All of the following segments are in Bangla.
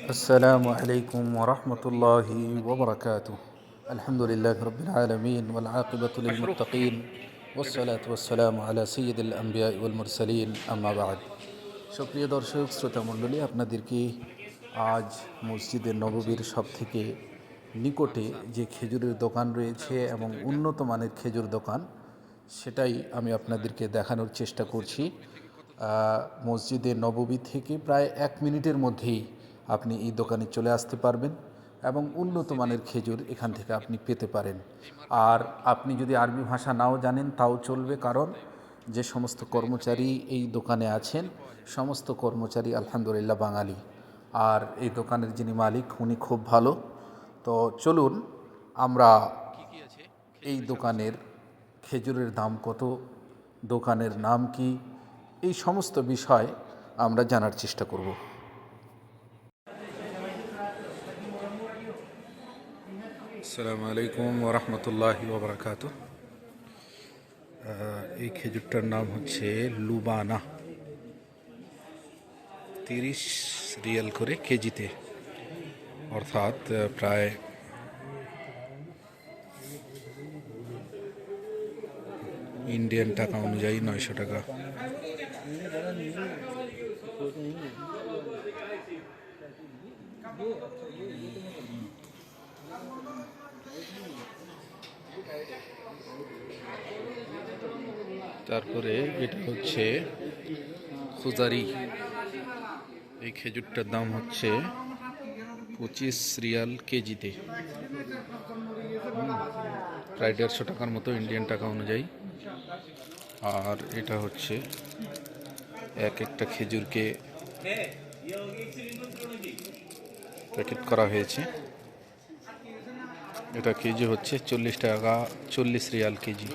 السلام عليكم ورحمة الله وبركاته الحمد لله رب العالمين والعاقبة للمتقين والصلاة والسلام على سيد الأنبياء والمرسلين أما بعد সুপ্রিয় দর্শক শ্রোতা মণ্ডলী আপনাদেরকে আজ মসজিদের নববীর সব থেকে নিকটে যে খেজুরের দোকান রয়েছে এবং উন্নত মানের খেজুর দোকান সেটাই আমি আপনাদেরকে দেখানোর চেষ্টা করছি আহ, মসজিদে নববী থেকে প্রায় এক মিনিটের মধ্যেই আপনি এই দোকানে চলে আসতে পারবেন এবং উন্নত মানের খেজুর এখান থেকে আপনি পেতে পারেন। আর আপনি যদি আরবি ভাষা নাও জানেন, তাও চলবে। কারণ যে সমস্ত কর্মচারী এই দোকানে আছেন, সমস্ত কর্মচারী আলহামদুলিল্লাহ বাঙালি। আর এই দোকানের যিনি মালিক, উনি খুব ভালো। তো চলুন আমরা এই দোকানের খেজুরের দাম কত, দোকানের নাম কি, এই সমস্ত বিষয় আমরা জানার চেষ্টা করব। আসসালামু আলাইকুম ওরহমতুল্লাহ ওবরাকাত এই খেজুরটার নাম হচ্ছে লুবানা। তিরিশ রিয়াল করে কেজিতে। অর্থাৎ প্রায় ইন্ডিয়ান টাকা অনুযায়ী নয়শো টাকা। তারপরে এটা হচ্ছে খুজারি এই খেজুরটার দাম হচ্ছে পঁচিশ রিয়াল কেজিতে। প্রায় দেড়শো টাকার মতো ইন্ডিয়ান টাকা অনুযায়ী। আর এটা হচ্ছে এক একটা খেজুরকে প্যাকেট করা হয়েছে। এটা কেজি হচ্ছে চল্লিশ টাকা, চল্লিশ রিয়াল কেজি।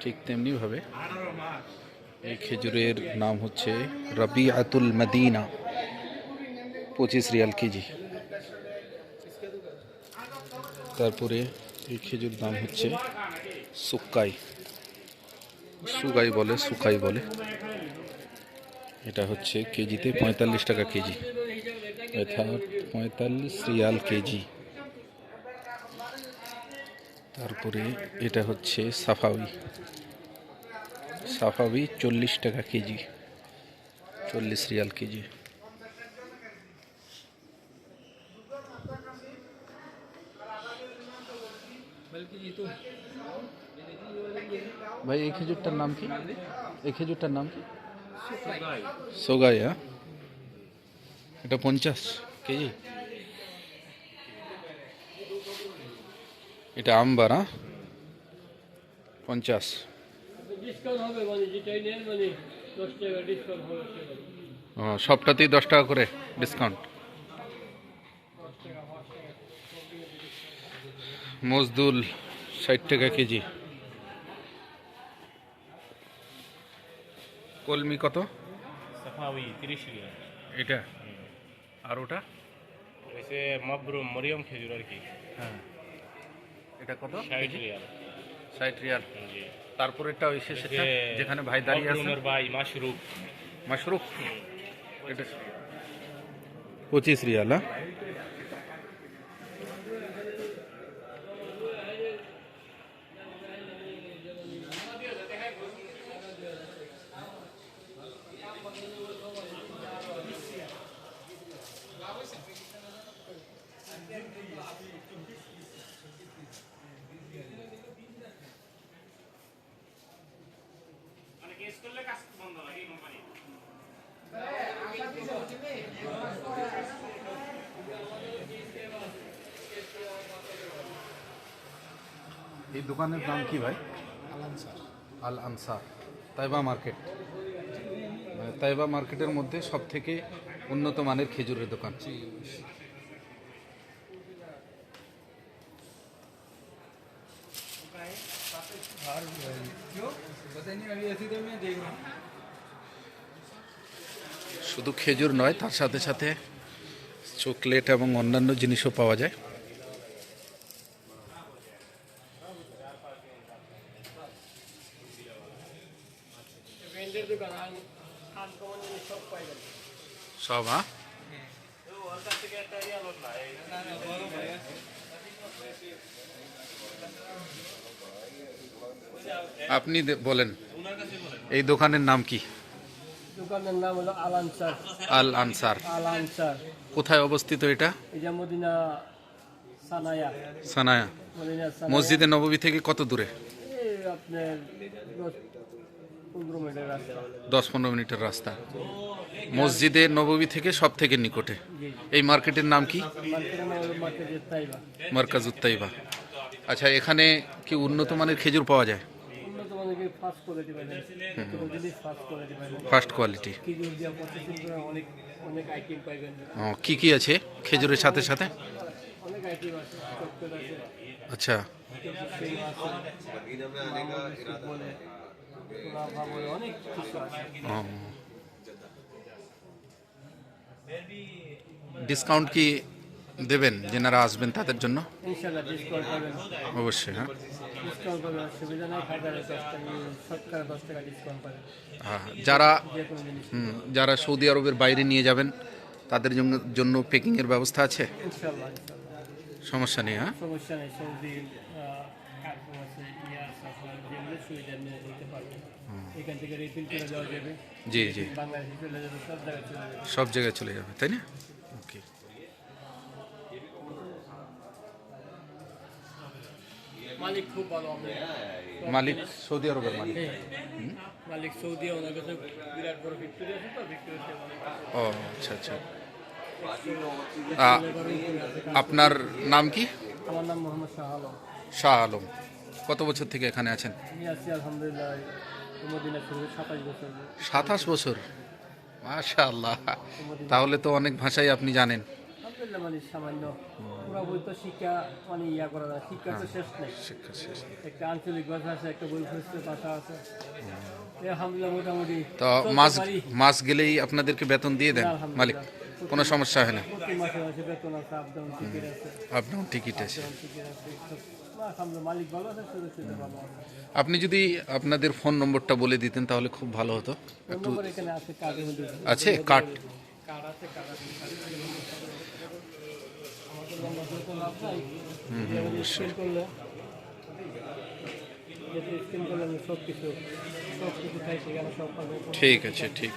ঠিক তেমনিভাবে এই খেজুরের নাম হচ্ছে রবি আতুল মদিনা, পঁচিশ রিয়াল কেজি। তারপরে এই খেজুর দাম হচ্ছে সুকাই। সুগাই বলে, সুকাই বলে। এটা হচ্ছে কেজিতে পঁয়তাল্লিশ টাকা কেজি। অর্থাৎ পঁয়তাল্লিশ রিয়াল কেজি। তারপরে এটা হচ্ছে সাফাউই। সাফাউই চল্লিশ টাকা কেজি। চল্লিশ রিয়াল কেজি। ভাই এই খেজুরটার নাম কি? এই খেজুরটার নাম কি? সোগাই। হ্যাঁ? এটা পঞ্চাশ কেজি এটা আমবার হ্যাঁ পঞ্চাশ ডিসকাউন্ট হবে মানে যেটাই নেন মানে দশ টাকা ডিসকাউন্ট হবে সেটা। ও, সবটাতেই দশ টাকা করে ডিসকাউন্ট মজদুল ষাট টাকা কেজি। কলমি কত? এটা। আর ওটা? মরিয়ম খেজুর আর কি। হ্যাঁ। এটা কত? ষাট রিয়াল। ষাট রিয়াল। জি। তারপর এটা ওই শেষেরটা? যেখানে ভাই দাঁড়িয়ে আছে? ভাই মাশরুফ মাশরুফ এটা পঁচিশ রিয়াল হ্যাঁ? এই দোকানের নাম কি ভাই? আল আনসার তাইবা মার্কেট। মানে তাইবা মার্কেটের মধ্যে সব থেকে উন্নত মানের খেজুরের দোকান। শুধু খেজুর নয় তার সাথে সাথে চকলেট এবং অন্যান্য জিনিসও পাওয়া যায় ব্র্যান্ডের দোকান আন আনকমন জিনিস সব পাই যাবে সব হ্যাঁ আপনি বলেন এই দোকানের নাম কি? দোকানের নাম হলো আল আনসার। আল আনসার। আল আনসার। কোথায় অবস্থিত এটা? এটা মদিনা সানায়া। সানায়া। মসজিদে নববী থেকে কত দূরে? আপনার দশ পনেরো মিনিটের রাস্তা। মসজিদে নববী থেকে সব থেকে নিকটে। এই মার্কেটের নাম কি? মার্কাজ উত্তাইবা। আচ্ছা এখানে কি উন্নত মানের খেজুর পাওয়া যায়? First quality. পাইবেন কি কি আছে খেজুরের সাথে সাথে? আচ্ছা। অনেক কিছু আছে। ডিসকাউন্ট কি দেবেন যেনারা আসবেন তাদের জন্য? অবশ্যই হ্যাঁ। হ্যাঁ, যারা যারা সৌদি আরবের বাইরে নিয়ে যাবেন তাদের জন্য জন্য প্যাকিংয়ের ব্যবস্থা আছে? সমস্যা নেই হ্যাঁ। সমস্যা নেই সৌদি কার্গো আছে ইয়াস আছে যেগুলো সুবিধা নিয়ে যেতে পারবেন এখান থেকে রিফিল করে দেওয়া যাবে জি জি। বাংলাদেশে চলে যাবে সব জায়গায় চলে যাবে সব জায়গায় চলে যাবে তাই না? ওকে মালিক খুব ভালো মালিক সৌদি আরবের মালিক। মালিক সৌদি ওনার কাছে বিরাট বড় ফ্যাক্টরি আছে তো ফ্যাক্টরিতে ও আচ্ছা আচ্ছা। আপনার নাম কি? আমার নাম মোহাম্মদ শাহ আলম। শাহ আলম। কত বছর থেকে এখানে আছেন? সাতাশ বছর। মাশা আল্লাহ তাহলে তো অনেক ভাষাই আপনি জানেন। মানে তো শিক্ষা মানে মাস মাস গেলেই আপনাদেরকে বেতন দিয়ে দেন মালিক কোনো সমস্যা হয় না। প্রতি মাসে মাসে বেতন আছে আপ ডাউন টিকিট আছে। আপনি যদি আপনাদের ফোন নম্বরটা বলে দিতেন তাহলে খুব ভালো হতো। এখানে আছে পাবো ঠিক আছে, ঠিক।